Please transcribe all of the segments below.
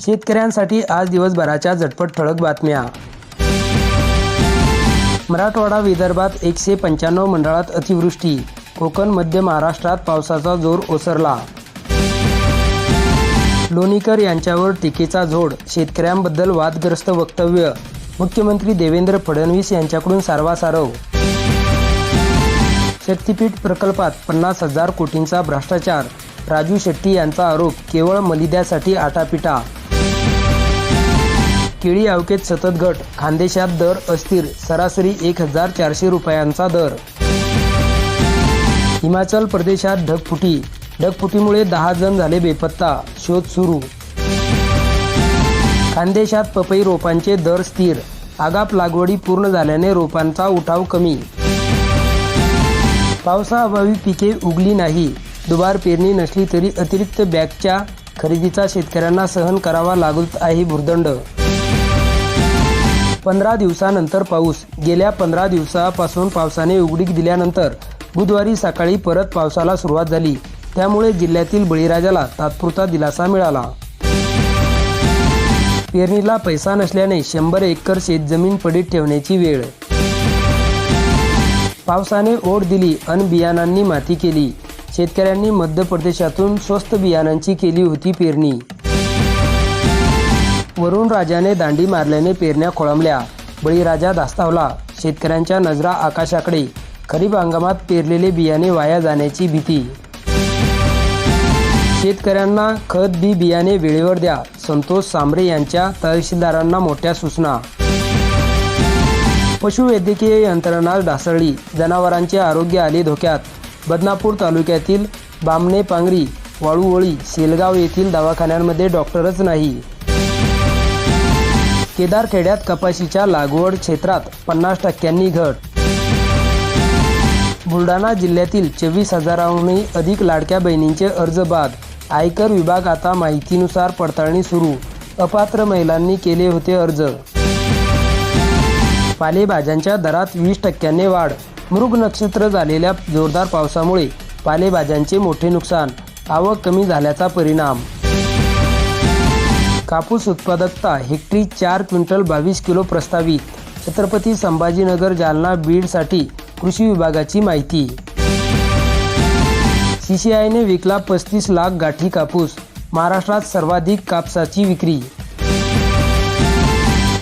शेतकऱ्यांसाठी आज दिवसभराच्या झटपट ठळक बातम्या. मराठवाडा विदर्भात एकशे पंच्याण्णव मंडळात अतिवृष्टी. कोकण मध्य महाराष्ट्रात पावसाचा जोर ओसरला. लोणीकर यांच्यावर टीकेचा झोड शेतकऱ्यांबद्दल वादग्रस्त वक्तव्य. मुख्यमंत्री देवेंद्र फडणवीस यांच्याकडून सारवासारव शक्तीपीठ प्रकल्पात पन्नास हजार कोटींचा भ्रष्टाचार. राजू शेट्टी यांचा आरोप केवळ मलिद्यासाठी आटापिटा. केळी अवकेत सतत घट. खानदेशात दर अस्थिर. सरासरी एक हजार चारशे रुपयांचा दर. हिमाचल प्रदेशात ढगफुटी. ढगफुटीमुळे दहा जण झाले बेपत्ता. शोध सुरू. खानदेशात पपई रोपांचे दर स्थिर. आगाप लागवडी पूर्ण झाल्याने रोपांचा उठाव कमी. पावसाअभावी पिके उगली नाही. दुबार पेरणी नसली तरी अतिरिक्त बॅगच्या खरेदीचा शेतकऱ्यांना सहन करावा लागत आहे भुर्दंड. पंधरा दिवसानंतर पाऊस. गेल्या पंधरा दिवसापासून पावसाने उघडीक दिल्यानंतर बुधवारी सकाळी परत पावसाला सुरुवात झाली. त्यामुळे जिल्ह्यातील बळीराजाला तात्पुरता दिलासा मिळाला. पेरणीला पैसा नसल्याने शंभर एकर शेतजमीन पडीत ठेवण्याची वेळ. पावसाने ओढ दिली अन बियाणांनी माती केली. शेतकऱ्यांनी मध्य प्रदेशातून स्वस्त बियाणांची केली होती पेरणी. वरुण राजाने दांडी मारल्याने पेरण्या खोळंबल्या. बळीराजा दास्तावला शेतकऱ्यांच्या नजरा आकाशाकडे. खरीप हंगामात पेरलेले बियाणे वाया जाण्याची भीती. शेतकऱ्यांना खत बी बियाणे वेळेवर द्या संतोष सांबरे यांच्या तहसीलदारांना मोठ्या सूचना. पशुवैद्यकीय यंत्रणा ढासळली. जनावरांचे आरोग्य आले धोक्यात. बदनापूर तालुक्यातील बामणे पांगरी वाळूवळी सेलगाव येथील दवाखान्यांमध्ये डॉक्टरच नाही. केदारखेड्यात कपाशीच्या लागवड क्षेत्रात पन्नास टक्क्यांनी घट. बुलढाणा जिल्ह्यातील चोवीस हजारांहूनही अधिक लाडक्या बहिणींचे अर्ज बाद. आयकर विभाग आता माहितीनुसार पडताळणी सुरू. अपात्र महिलांनी केले होते अर्ज. पालेभाज्यांच्या दरात वीस टक्क्यांनी वाढ. मृग नक्षत्र झालेल्या जोरदार पावसामुळे पालेभाज्यांचे मोठे नुकसान. आवक कमी झाल्याचा परिणाम. कापूस उत्पादकता हेक्टरी चार क्विंटल बावीस किलो प्रस्तावित. छत्रपती संभाजीनगर जालना बीडसाठी कृषी विभागाची माहिती. सीसीआयने विकला पस्तीस लाख गाठी कापूस महाराष्ट्रात सर्वाधिक कापसाची विक्री.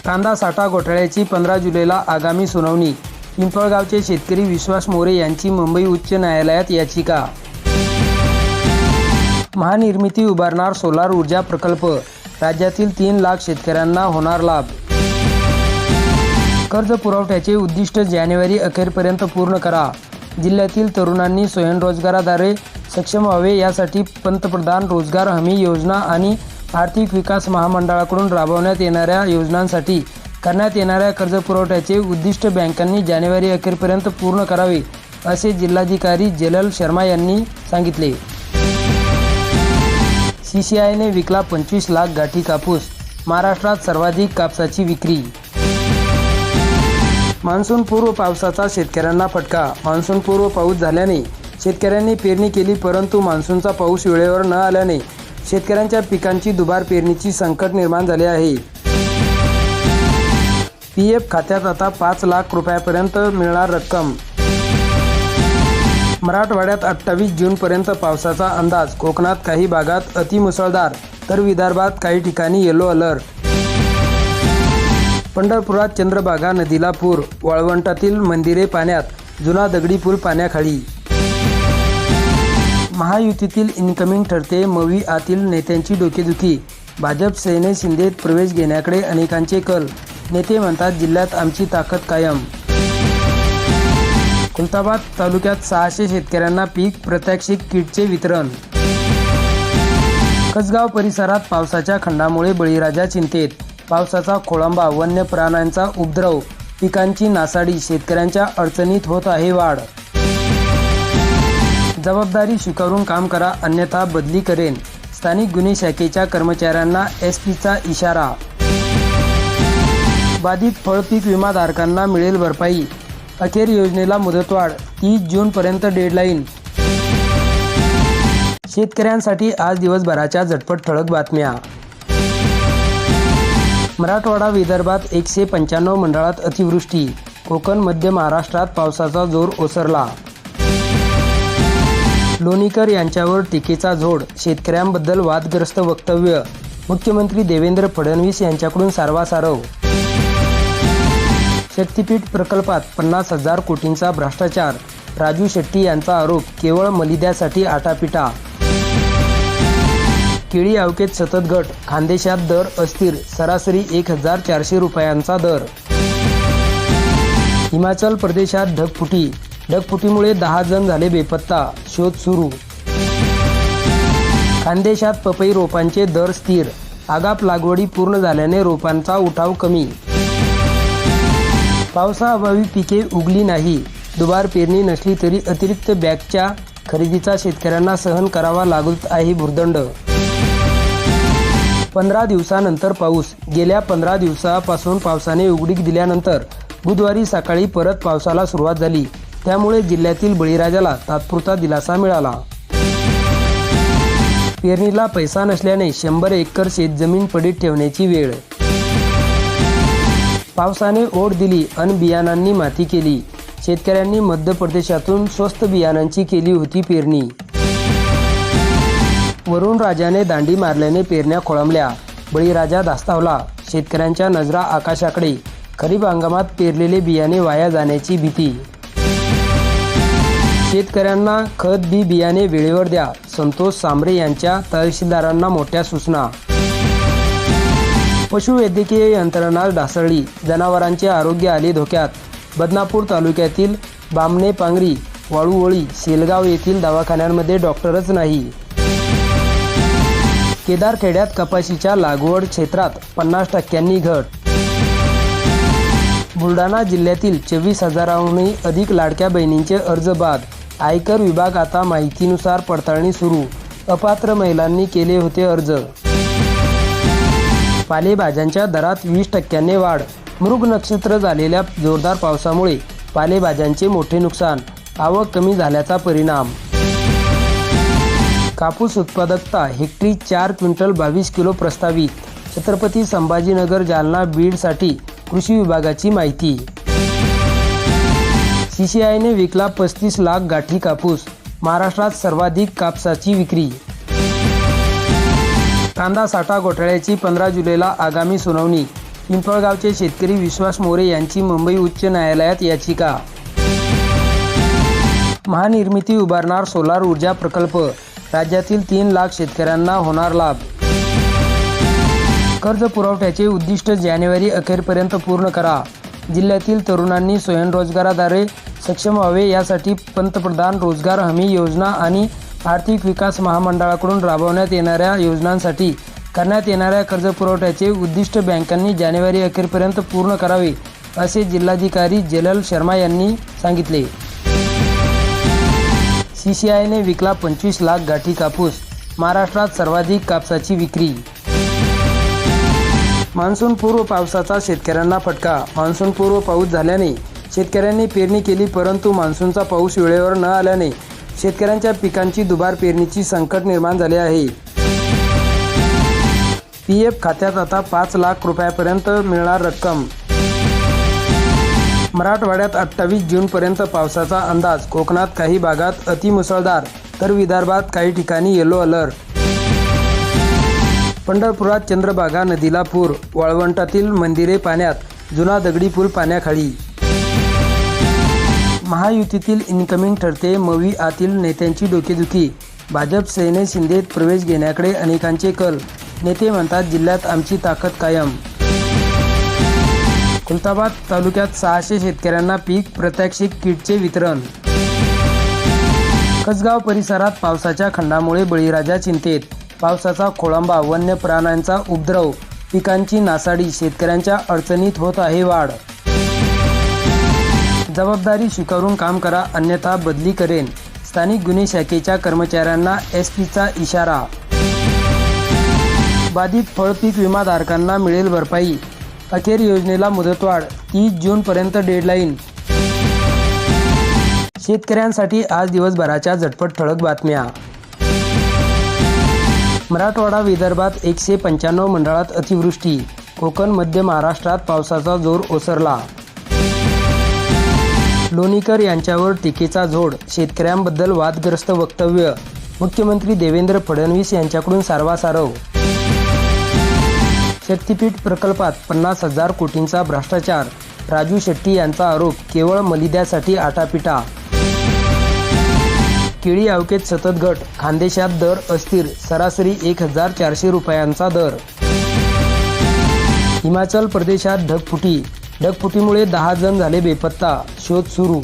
कांदा साठा घोटाळ्याची पंधरा जुलैला आगामी सुनावणी. पिंपळगावचे शेतकरी विश्वास मोरे यांची मुंबई उच्च न्यायालयात याचिका. महानिर्मिती उभारणार सोलार ऊर्जा प्रकल्प. राज्यातील तीन लाख शेतकऱ्यांना होणार लाभ. कर्ज पुरवठ्याचे उद्दिष्ट जानेवारी अखेरपर्यंत पूर्ण करा. जिल्ह्यातील तरुणांनी स्वयंरोजगाराद्वारे सक्षम व्हावे यासाठी पंतप्रधान रोजगार हमी योजना आणि आर्थिक विकास महामंडळाकडून राबवण्यात येणाऱ्या योजनांसाठी करण्यात येणाऱ्या कर्ज पुरवठ्याचे उद्दिष्ट बँकांनी जानेवारी अखेरपर्यंत पूर्ण करावे असे जिल्हाधिकारी जलल शर्मा यांनी सांगितले. सी सी आयने विकला पंचवीस लाख गाठी कापूस महाराष्ट्रात सर्वाधिक कापसाची विक्री. मान्सूनपूर्व पावसाचा शेतकऱ्यांना फटका. मान्सूनपूर्व पाऊस झाल्याने शेतकऱ्यांनी पेरणी केली परंतु मान्सूनचा पाऊस वेळेवर न आल्याने शेतकऱ्यांच्या पिकांची दुबार पेरणीची संकट निर्माण झाले आहे. पी एफ खात्यात आता पाच लाख रुपयापर्यंत मिळणार रक्कम. मराठवाड्यात अठ्ठावीस जूनपर्यंत पावसाचा अंदाज. कोकणात काही भागात अतिमुसळधार तर विदर्भात काही ठिकाणी येलो अलर्ट पंढरपुरात चंद्रभागा नदीला पूर वाळवंटातील मंदिरे पाण्यात जुना दगडी पूल पाण्याखाली. महायुतीतील इन्कमिंग ठरते मवी आतील नेत्यांची डोकेदुखी. भाजप सेने शिंदेत प्रवेश घेण्याकडे अनेकांचे कल. नेते म्हणतात जिल्ह्यात आमची ताकद कायम. खुलताबाद तालुक्यात सहाशे शेतकऱ्यांना पीक प्रत्याक्षिक किटचे वितरण. कसगाव परिसरात पावसाच्या खंडामुळे बळीराजा चिंतेत. पावसाचा खोळंबा वन्य प्राण्यांचा उपद्रव पिकांची नासाडी शेतकऱ्यांच्या अडचणीत होत आहे वाढ. जबाबदारी स्वीकारून काम करा अन्यथा बदली करेन. स्थानिक गुन्हे शाखेच्या कर्मचाऱ्यांना एस पीचा इशारा. बाधित फळपीक विमाधारकांना मिळेल भरपाई. अखेर योजनेला मुदतवाढ तीस जूनपर्यंत डेडलाईन. शेतकऱ्यांसाठी आज दिवसभराच्या झटपट ठळक बातम्या. मराठवाडा विदर्भात एकशे पंच्याण्णव मंडळात अतिवृष्टी कोकण मध्य महाराष्ट्रात पावसाचा जोर ओसरला. लोणीकर यांच्यावर टीकेचा झोड शेतकऱ्यांबद्दल वादग्रस्त वक्तव्य मुख्यमंत्री देवेंद्र फडणवीस यांच्याकडून सारवासारव. शक्तीपीठ प्रकल्पात पन्नास हजार कोटींचा भ्रष्टाचार. राजू शेट्टी यांचा आरोप केवळ मलिद्यासाठी आटापिटा. केळी अवकेत सतत घट खानदेशात दर अस्थिर सरासरी एक हजार चारशे रुपयांचा दर. हिमाचल प्रदेशात ढगफुटी ढगफुटीमुळे दहा जण झाले बेपत्ता शोध सुरू. खानदेशात पपई रोपांचे दर स्थिर आगाप लागवडी पूर्ण झाल्याने रोपांचा उठाव कमी. पावसाअभावी पिके उगली नाही. दुबार पेरणी नसली तरी अतिरिक्त बॅगच्या खरेदीचा शेतकऱ्यांना सहन करावा लागत आहे भुर्दंड. पंधरा दिवसानंतर पाऊस. गेल्या पंधरा दिवसापासून पावसाने उघडीक दिल्यानंतर बुधवारी सकाळी परत पावसाला सुरुवात झाली. त्यामुळे जिल्ह्यातील बळीराजाला तात्पुरता दिलासा मिळाला. पेरणीला पैसा नसल्याने शंभर एकर शेतजमीन पडीत ठेवण्याची वेळ पावसाने ओढ दिली अन बियाणांनी माती केली. शेतकऱ्यांनी मध्य प्रदेशातून स्वस्त बियाणांची केली होती पेरणी. वरुण राजाने दांडी मारल्याने पेरण्या खोळंबल्या. बळीराजा दास्तावला शेतकऱ्यांच्या नजरा आकाशाकडे. खरीप हंगामात पेरलेले बियाणे वाया जाण्याची भीती. शेतकऱ्यांना खत बी बियाणे वेळेवर द्या संतोष सांबरे यांच्या तहसीलदारांना मोठ्या सूचना. पशुवैद्यकीय यंत्रणा ढासळली. जनावरांचे आरोग्य आले धोक्यात. बदनापूर तालुक्यातील बामणे पांगरी वाळूवळी शेलगाव येथील दवाखान्यांमध्ये डॉक्टरच नाही. केदारखेड्यात कपाशीच्या लागवड क्षेत्रात पन्नास टक्क्यांनी घट. बुलढाणा जिल्ह्यातील चोवीस हजारांहूनही अधिक लाडक्या बहिणींचे अर्ज बाद. आयकर विभाग आता माहितीनुसार पडताळणी सुरू. अपात्र महिलांनी केले होते अर्ज. पालेभाज्यांच्या दरात वीस टक्क्यांनी वाढ. मृग नक्षत्र झालेल्या जोरदार पावसामुळे पालेभाज्यांचे मोठे नुकसान. आवक कमी झाल्याचा परिणाम. कापूस उत्पादकता हेक्टरी चार क्विंटल बावीस किलो प्रस्तावित. छत्रपती संभाजीनगर जालना बीडसाठी कृषी विभागाची माहिती. सीसीआयने विकला पस्तीस लाख गाठी कापूस. महाराष्ट्रात सर्वाधिक कापसाची विक्री. कांदा साठा घोटाळ्याची पंधरा जुलैला आगामी सुनावणी. पिंपळगावचे शेतकरी विश्वास मोरे यांची मुंबई उच्च न्यायालयात याचिका. महानिर्मिती उभारणार सोलार ऊर्जा प्रकल्प. राज्यातील तीन लाख शेतकऱ्यांना होणार लाभ. कर्ज पुरवठ्याचे उद्दिष्ट जानेवारी अखेरपर्यंत पूर्ण करा. जिल्ह्यातील तरुणांनी स्वयंरोजगाराद्वारे सक्षम व्हावे यासाठी पंतप्रधान रोजगार हमी योजना आणि आर्थिक विकास महामंडळाकडून राबवण्यात येणाऱ्या योजनांसाठी करण्यात येणाऱ्या कर्ज पुरवठ्याचे उद्दिष्ट बँकांनी जानेवारी अखेरपर्यंत पूर्ण करावे असे जिल्हाधिकारी जलल शर्मा यांनी सांगितले. सी सी आयने विकला पंचवीस लाख गाठी कापूस महाराष्ट्रात सर्वाधिक कापसाची विक्री. मान्सून पूर्व पावसाचा शेतकऱ्यांना फटका मान्सून पूर्व पाऊस झाल्याने शेतकऱ्यांनी पेरणी केली परंतु मान्सूनचा पाऊस वेळेवर न आल्याने शेतकऱ्यांच्या पिकांची दुबार पेरणीची संकट निर्माण झाले आहे. पी एफ खात्यात आता पाच लाख रुपयापर्यंत मिळणार रक्कम. मराठवाड्यात अठ्ठावीस जूनपर्यंत पावसाचा अंदाज. कोकणात काही भागात अतिमुसळधार तर विदर्भात काही ठिकाणी येलो अलर्ट. पंढरपुरात चंद्रभागा नदीला पूर. वाळवंटातील मंदिरे पाण्यात जुना दगडी पूल पाण्याखाली. महायुतीतील इन्कमिंग ठरते मवी आतील नेत्यांची डोकेदुखी. भाजप सेने शिंदेत प्रवेश घेण्याकडे अनेकांचे कल. नेते म्हणतात जिल्ह्यात आमची ताकद कायम. खुलताबाद तालुक्यात सहाशे शेतकऱ्यांना पीक प्रत्याक्षिक किटचे वितरण. कसगाव परिसरात पावसाच्या खंडामुळे बळीराजा चिंतेत. पावसाचा खोळंबा वन्य प्राण्यांचा उपद्रव. पिकांची नासाडी शेतकऱ्यांच्या अडचणीत होत आहे वाढ. जबाबदारी स्वीकारून काम करा अन्यथा बदली करेन. स्थानिक गुन्हे शाखेच्या कर्मचाऱ्यांना एस पीचा इशारा. बाधित फळपीक विमाधारकांना मिळेल भरपाई. अखेर योजनेला मुदतवाढ तीस जूनपर्यंत डेडलाईन. शेतकऱ्यांसाठी आज दिवसभराच्या झटपट ठळक बातम्या. मराठवाडा विदर्भात एकशे पंच्याण्णव मंडळात अतिवृष्टी. कोकण मध्य महाराष्ट्रात पावसाचा जोर ओसरला. लोणीकर यांच्यावर टीकेचा झोड शेतकऱ्यांबद्दल वादग्रस्त वक्तव्य मुख्यमंत्री देवेंद्र फडणवीस यांच्याकडून सारवासारव. शक्तीपीठ प्रकल्पात पन्नास हजार कोटींचा भ्रष्टाचार राजू शेट्टी यांचा आरोप केवळ मलिद्यासाठी आटापिटा. केळी अवकेत सतत घट खानदेशात दर अस्थिर सरासरी एक हजार चारशे रुपयांचा दर. हिमाचल प्रदेशात ढगफुटी ढगफुटीमुळे दहा जण झाले बेपत्ता शोध सुरू.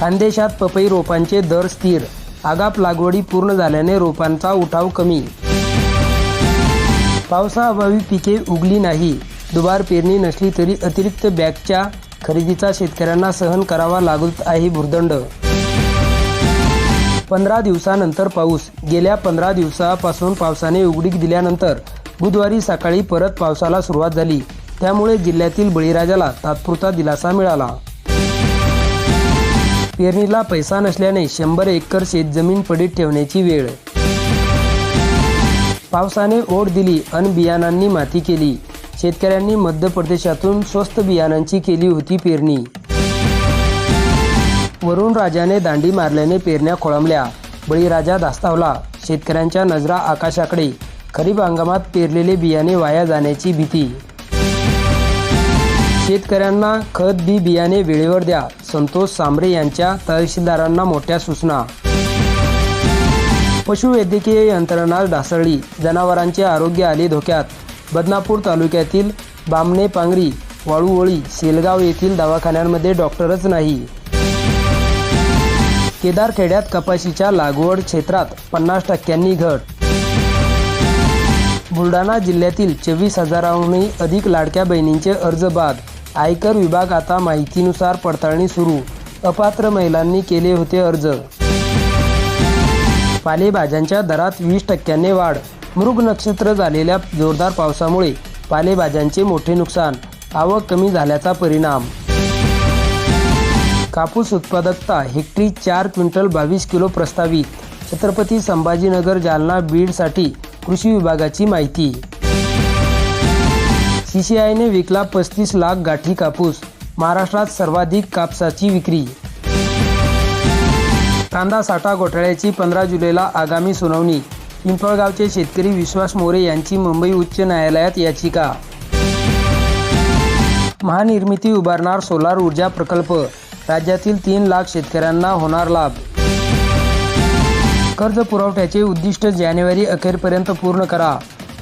खानदेशात पपई रोपांचे दर स्थिर. आगाप लागवडी पूर्ण झाल्याने रोपांचा उठाव कमी. पावसाअभावी पिके उगली नाही. दुबार पेरणी नसली तरी अतिरिक्त बॅगच्या खरेदीचा शेतकऱ्यांना सहन करावा लागत आहे भुर्दंड. पंधरा दिवसानंतर पाऊस. गेल्या पंधरा दिवसापासून पावसाने उघडीक दिल्यानंतर बुधवारी सकाळी परत पावसाला सुरुवात झाली. त्यामुळे जिल्ह्यातील बळीराजाला तात्पुरता दिलासा मिळाला. पेरणीला पैसा नसल्याने शंभर एकर शेतजमीन पडीत ठेवण्याची वेळ. पावसाने ओढ दिली अन बियाणांनी माती केली. शेतकऱ्यांनी मध्य प्रदेशातून स्वस्त बियाणांची केली होती पेरणी. वरुण राजाने दांडी मारल्याने पेरण्या खोळंबल्या. बळीराजा धास्तावला. शेतकऱ्यांच्या नजरा आकाशाकडे. खरीप हंगामात पेरलेले बियाणे वाया जाण्याची भीती. शेतकऱ्यांना खत बी बियाणे वेळेवर द्या. संतोष सांबरे यांच्या तहसीलदारांना मोठ्या सूचना. पशुवैद्यकीय यंत्रणा ढासळली. जनावरांचे आरोग्य आले धोक्यात. बदनापूर तालुक्यातील बामणे पांगरी वाळूवळी सेलगाव येथील दवाखान्यांमध्ये डॉक्टरच नाही. केदारखेड्यात कपाशीच्या लागवड क्षेत्रात पन्नास टक्क्यांनी घट. बुलढाणा जिल्ह्यातील चोवीस हजारांहूनही अधिक लाडक्या बहिणींचे अर्ज बाद. आयकर विभाग आता माहितीनुसार पडताळणी सुरू. अपात्र महिलांनी केले होते अर्ज. पालेभाज्यांच्या दरात वीस टक्क्यांनी वाढ. मृग नक्षत्र झालेल्या जोरदार पावसामुळे पालेभाज्यांचे मोठे नुकसान. आवक कमी झाल्याचा परिणाम. कापूस उत्पादकता हेक्टरी चार क्विंटल बावीस किलो प्रस्तावित. छत्रपती संभाजीनगर जालना बीडसाठी कृषी विभागाची माहिती. सीसीआयने विकला पस्तीस लाख गाठी कापूस महाराष्ट्रात सर्वाधिक कापसाची विक्री. कांदा साठा घोटाळ्याची पंधरा जुलैला आगामी सुनावणी. पिंपळगावचे शेतकरी विश्वास मोरे यांची मुंबई उच्च न्यायालयात याचिका. महानिर्मिती उभारणार सोलार ऊर्जा प्रकल्प राज्यातील तीन लाख शेतकऱ्यांना होणार लाभ. कर्ज पुरवठ्याचे उद्दिष्ट जानेवारी अखेरपर्यंत पूर्ण करा.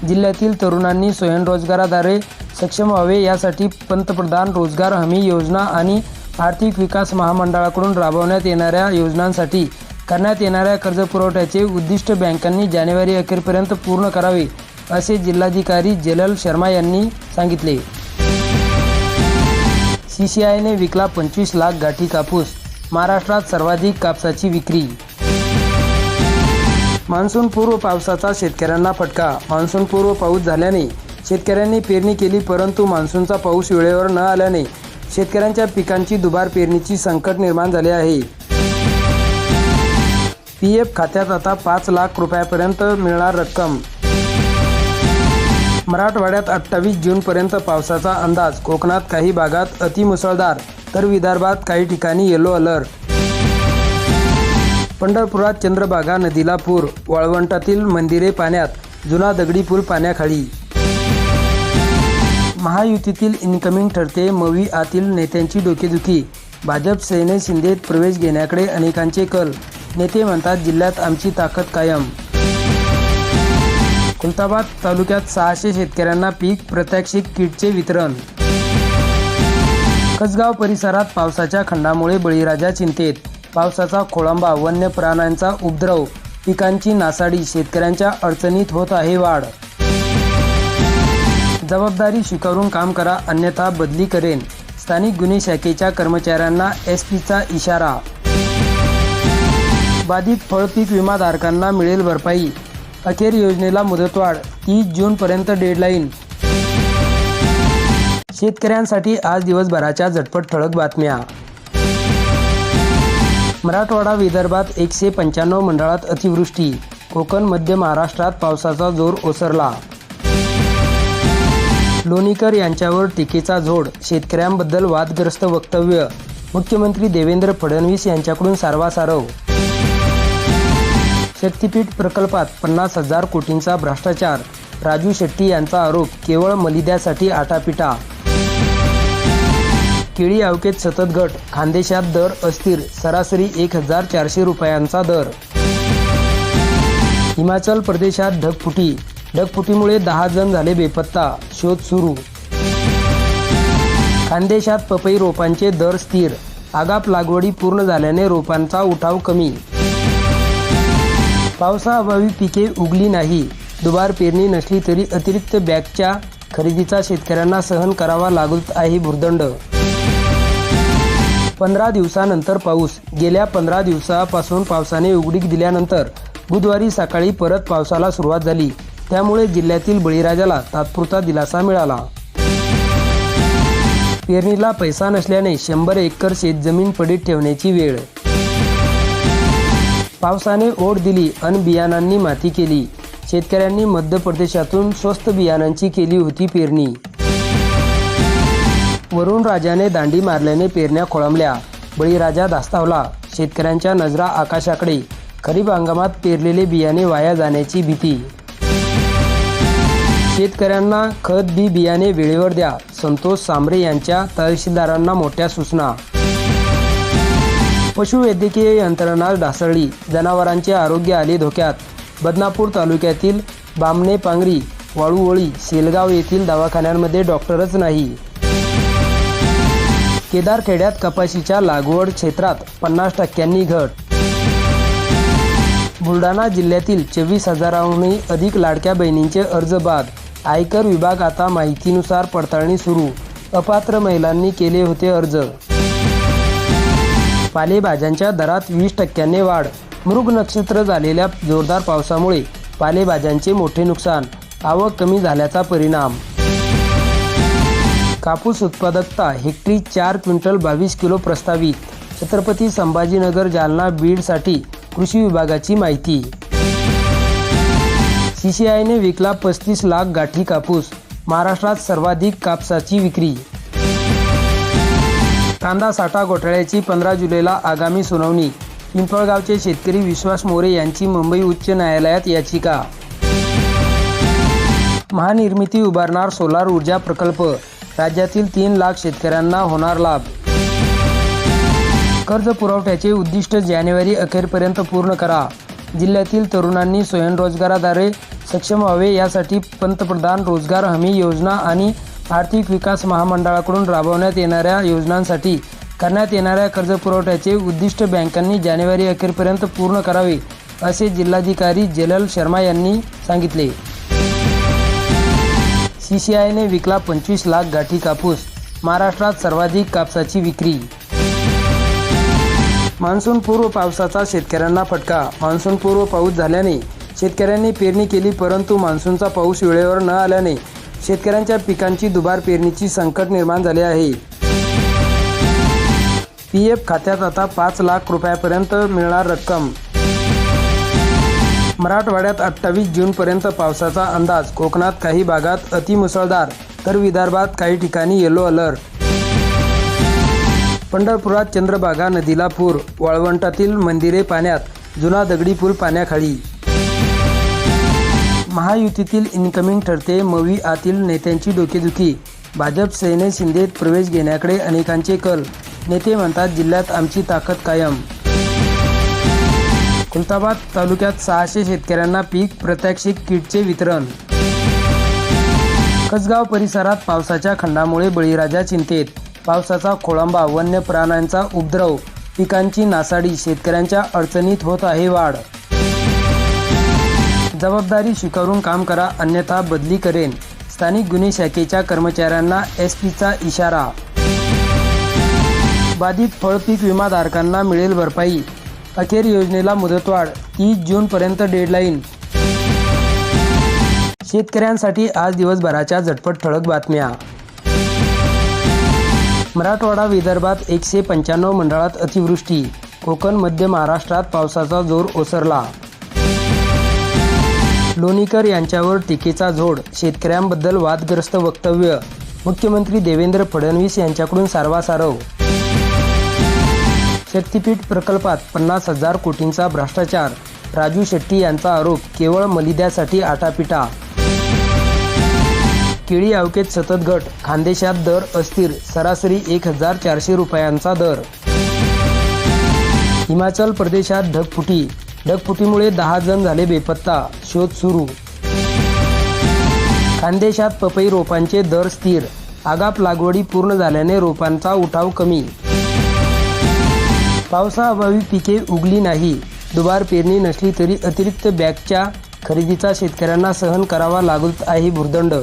जिल्ह्यातील तरुणांनी स्वयंरोजगाराद्वारे सक्षम व्हावे यासाठी पंतप्रधान रोजगार हमी योजना आणि आर्थिक विकास महामंडळाकडून राबवण्यात येणाऱ्या योजनांसाठी करण्यात येणाऱ्या कर्ज पुरवठ्याचे उद्दिष्ट बँकांनी जानेवारी अखेरपर्यंत पूर्ण करावे असे जिल्हाधिकारी जलल शर्मा यांनी सांगितले. सी सी आयने विकला पंचवीस लाख गाठी कापूस महाराष्ट्रात सर्वाधिक कापसाची विक्री. मान्सून पूर्व पावसाचा शेतकऱ्यांना फटका मान्सून पूर्व पाऊस झाल्याने शेतकऱ्यांनी पेरणी केली परंतु मान्सूनचा पाऊस वेळेवर न आल्याने शेतकऱ्यांच्या पिकांची दुबार पेरणीची संकट निर्माण झाले आहे. पी एफ खात्यात आता पाच लाख रुपयापर्यंत मिळणार रक्कम. मराठवाड्यात अठ्ठावीस जूनपर्यंत पावसाचा अंदाज कोकणात काही भागात अतिमुसळधार तर विदर्भात काही ठिकाणी येलो अलर्ट पंढरपुरात चंद्रभागा नदीला पूर वाळवंटातील मंदिरे पाण्यात जुना दगडी पूल पाण्याखाली. महायुतीतील इन्कमिंग ठरते मवी आतील नेत्यांची डोकेदुखी. भाजप सेने शिंदेत प्रवेश घेण्याकडे अनेकांचे कल. नेते म्हणतात जिल्ह्यात आमची ताकद कायम. खुलताबाद तालुक्यात सहाशे शेतकऱ्यांना पीक प्रत्याक्षिक किटचे वितरण. कसगाव परिसरात पावसाच्या खंडामुळे बळीराजा चिंतेत. पावसाचा खोळंबा वन्य प्राण्यांचा उपद्रव. पिकांची नासाडी शेतकऱ्यांच्या अडचणीत होत आहे वाढ. जबाबदारी स्वीकारून काम करा अन्यथा बदली करेन. स्थानिक गुन्हे शाखेच्या कर्मचाऱ्यांना एस पीचा इशारा. बाधित फळपीक विमाधारकांना मिळेल भरपाई. अखेर योजनेला मुदतवाढ तीस जूनपर्यंत डेडलाईन. शेतकऱ्यांसाठी आज दिवसभराच्या झटपट ठळक बातम्या. मराठवाडा विदर्भात एकशे पंच्याण्णव मंडळात अतिवृष्टी. कोकण मध्य महाराष्ट्रात पावसाचा जोर ओसरला. लोणीकर यांच्यावर टीकेचा झोड शेतकऱ्यांबद्दल वादग्रस्त वक्तव्य मुख्यमंत्री देवेंद्र फडणवीस यांच्याकडून सारवासारव. शक्तीपीठ प्रकल्पात पन्नास हजार कोटींचा भ्रष्टाचार राजू शेट्टी यांचा आरोप केवळ मलिद्यासाठी आटापिटा. केळी अवकेत सतत घट खानदेशात दर अस्थिर सरासरी एक हजार चारशे रुपयांचा दर. हिमाचल प्रदेशात ढगफुटी ढगफुटीमुळे दहा जण झाले बेपत्ता शोध सुरू. खानदेशात पपई रोपांचे दर स्थिर आगाप लागवडी पूर्ण झाल्याने रोपांचा उठाव कमी. पावसाअभावी पिके उगली नाही दुबार पेरणी नसली तरी अतिरिक्त बॅगच्या खरेदीचा शेतकऱ्यांना सहन करावा लागत आहे भुर्दंड. पंधरा दिवसानंतर पाऊस गेल्या पंधरा दिवसापासून पावसाने उघडीक दिल्यानंतर बुधवारी सकाळी परत पावसाला सुरुवात झाली. त्यामुळे जिल्ह्यातील बळीराजाला तात्पुरता दिलासा मिळाला. पेरणीला पैसा नसल्याने शंभर एकर शेतजमीन पडीत ठेवण्याची वेळ. पावसाने ओढ दिली अन बियाणांनी माती केली. शेतकऱ्यांनी मध्य प्रदेशातून स्वस्त बियाणांची केली होती पेरणी. वरुण राजाने दांडी मारल्याने पेरण्या खोळंबल्या. बळीराजा दास्तावला शेतकऱ्यांच्या नजरा आकाशाकडे. खरीप हंगामात पेरलेले बियाणे वाया जाण्याची भीती. शेतकऱ्यांना खत बी बियाणे वेळेवर द्या संतोष सांबरे यांच्या तहसीलदारांना मोठ्या सूचना. पशुवैद्यकीय यंत्रणा ढासळली जनावरांचे आरोग्य आले धोक्यात. बदनापूर तालुक्यातील बामणे पांगरी वाळूवळी सेलगाव येथील दवाखान्यांमध्ये डॉक्टरच नाही. केदारखेड्यात कपाशीच्या लागवड क्षेत्रात पन्नास टक्क्यांनी घट. बुलढाणा जिल्ह्यातील चोवीस हजारांहूनही अधिक लाडक्या बहिणींचे अर्ज बाद. आयकर विभाग आता माहितीनुसार पडताळणी सुरू. अपात्र महिलांनी केले होते अर्ज. पालेभाज्यांच्या दरात वीस टक्क्यांनी वाढ. मृग नक्षत्र झालेल्या जोरदार पावसामुळे पालेभाज्यांचे मोठे नुकसान. आवक कमी झाल्याचा परिणाम. कापूस उत्पादकता हेक्टरी चार क्विंटल बावीस किलो प्रस्तावित. छत्रपती संभाजीनगर जालना बीडसाठी कृषी विभागाची माहिती. सीसीआयने विकला पस्तीस लाख गाठी कापूस महाराष्ट्रात सर्वाधिक कापसाची विक्री. कांदा साठा घोटाळ्याची पंधरा जुलैला आगामी सुनावणी. पिंपळगावचे शेतकरी विश्वास मोरे यांची मुंबई उच्च न्यायालयात याचिका. महानिर्मिती उभारणार सोलार ऊर्जा प्रकल्प राज्यातील तीन लाख शेतकऱ्यांना होणार लाभ. कर्ज पुरवठ्याचे उद्दिष्ट जानेवारी अखेरपर्यंत पूर्ण करा. जिल्ह्यातील तरुणांनी स्वयंरोजगाराद्वारे सक्षम व्हावे यासाठी पंतप्रधान रोजगार हमी योजना आणि आर्थिक विकास महामंडळाकडून राबवण्यात येणाऱ्या योजनांसाठी करण्यात येणाऱ्या कर्ज पुरवठ्याचे उद्दिष्ट बँकांनी जानेवारी अखेरपर्यंत पूर्ण करावे असे जिल्हाधिकारी जलल शर्मा यांनी सांगितले. सी सी आयने विकला पंचवीस लाख गाठी कापूस महाराष्ट्रात सर्वाधिक कापसाची विक्री. मान्सून पूर्व पावसाचा शेतकऱ्यांना फटका मान्सून पूर्व पाऊस झाल्याने शेतकऱ्यांनी पेरणी केली परंतु मान्सूनचा पाऊस वेळेवर न आल्याने शेतकऱ्यांच्या पिकांची दुबार पेरणीची संकट निर्माण झाले आहे. पी एफ खात्यात आता पाच लाख रुपयापर्यंत मिळणार रक्कम. मराठवाड्यात अठ्ठावीस जूनपर्यंत पावसाचा अंदाज कोकणात काही भागात अतिमुसळधार तर विदर्भात काही ठिकाणी येलो अलर्ट पंढरपुरात चंद्रभागा नदीला पूर वाळवंटातील मंदिरे पाण्यात जुना दगडी पूल पाण्याखाली. महायुतीतील इन्कमिंग ठरते. मवी आतील नेत्यांची डोकेदुखी. भाजप सेने शिंदेत प्रवेश घेण्याकडे अनेकांचे कल. नेते म्हणतात जिल्ह्यात आमची ताकद कायम. खुलताबाद तालुक्यात सहाशे शेतकऱ्यांना पीक प्रत्याक्षिक किटचे वितरण. कसगाव परिसरात पावसाच्या खंडामुळे बळीराजा चिंतेत. पावसाचा खोळंबा वन्य प्राण्यांचा उपद्रव. पिकांची नासाडी शेतकऱ्यांच्या अडचणीत होत आहे वाढ. जबाबदारी स्वीकारून काम करा अन्यथा बदली करेन. स्थानिक गुन्हे शाखेच्या कर्मचाऱ्यांना एस पीचा इशारा. बाधित फळपीक विमाधारकांना मिळेल भरपाई. अखेर योजनेला मुदतवाढ तीस जूनपर्यंत डेडलाईन. शेतकऱ्यांसाठी आज दिवसभराच्या झटपट ठळक बातम्या. मराठवाडा विदर्भात एकशे पंच्याण्णव मंडळात अतिवृष्टी. कोकण मध्य महाराष्ट्रात पावसाचा जोर ओसरला. लोणीकर यांच्यावर टीकेचा झोड शेतकऱ्यांबद्दल वादग्रस्त वक्तव्य मुख्यमंत्री देवेंद्र फडणवीस यांच्याकडून सारवासारव. शक्तीपीठ प्रकल्पात पन्नास हजार कोटींचा भ्रष्टाचार राजू शेट्टी यांचा आरोप केवळ मलिद्यासाठी आटापिटा. केळी अवकेत सतत घट खानदेशात दर अस्थिर सरासरी एक हजार चारशे रुपयांचा दर. हिमाचल प्रदेशात ढगफुटी ढगफुटीमुळे दहा जण झाले बेपत्ता शोध सुरू. खानदेशात पपई रोपांचे दर स्थिर. आगाप लागवडी पूर्ण झाल्याने रोपांचा उठाव कमी. पावसाअभावी पिके उगली नाही. दुबार पेरणी नसली तरी अतिरिक्त बॅगच्या खरेदीचा शेतकऱ्यांना सहन करावा लागत आहे भुर्दंड.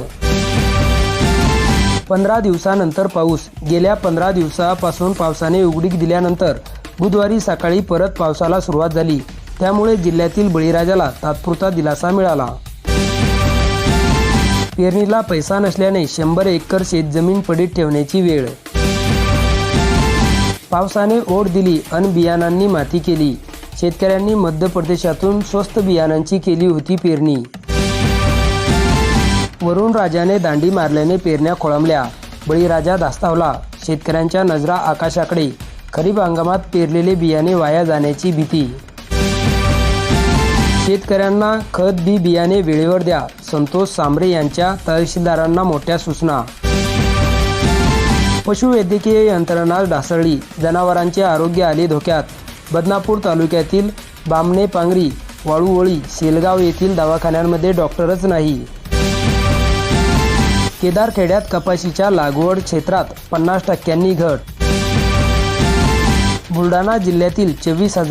पंधरा दिवसानंतर पाऊस. गेल्या पंधरा दिवसापासून पावसाने उघडीक दिल्यानंतर बुधवारी सकाळी परत पावसाला सुरुवात झाली. त्यामुळे जिल्ह्यातील बळीराजाला तात्पुरता दिलासा मिळाला. पेरणीला पैसा नसल्याने शंभर एकर शेतजमीन पडीत ठेवण्याची वेळ. पावसाने ओढ दिली अन बियाणांनी माती केली. शेतकऱ्यांनी मध्य प्रदेशातून स्वस्त बियाणांची केली होती पेरणी. वरुण राजाने दांडी मारल्याने पेरण्या खोळंबल्या. बळीराजा दास्तावला शेतकऱ्यांच्या नजरा आकाशाकडे. खरीप हंगामात पेरलेले बियाणे वाया जाण्याची भीती. शेतकऱ्यांना खत बी बियाणे वेळेवर द्या संतोष सांबरे यांच्या तहसीलदारांना मोठ्या सूचना. पशुवैद्यकीय यंत्रणा ढासळली जनावरांचे आरोग्य आले धोक्यात. बदनापूर तालुक्यातील बामणे पांगरी वाळूवळी सेलगाव येथील दवाखान्यांमध्ये डॉक्टरच नाही. केदारखेड्यात कपाशीच्या लागवड क्षेत्रात पन्नास टक्क्यांनी घट. बुलढाणा जिल्ह्यातील चोवीस हजार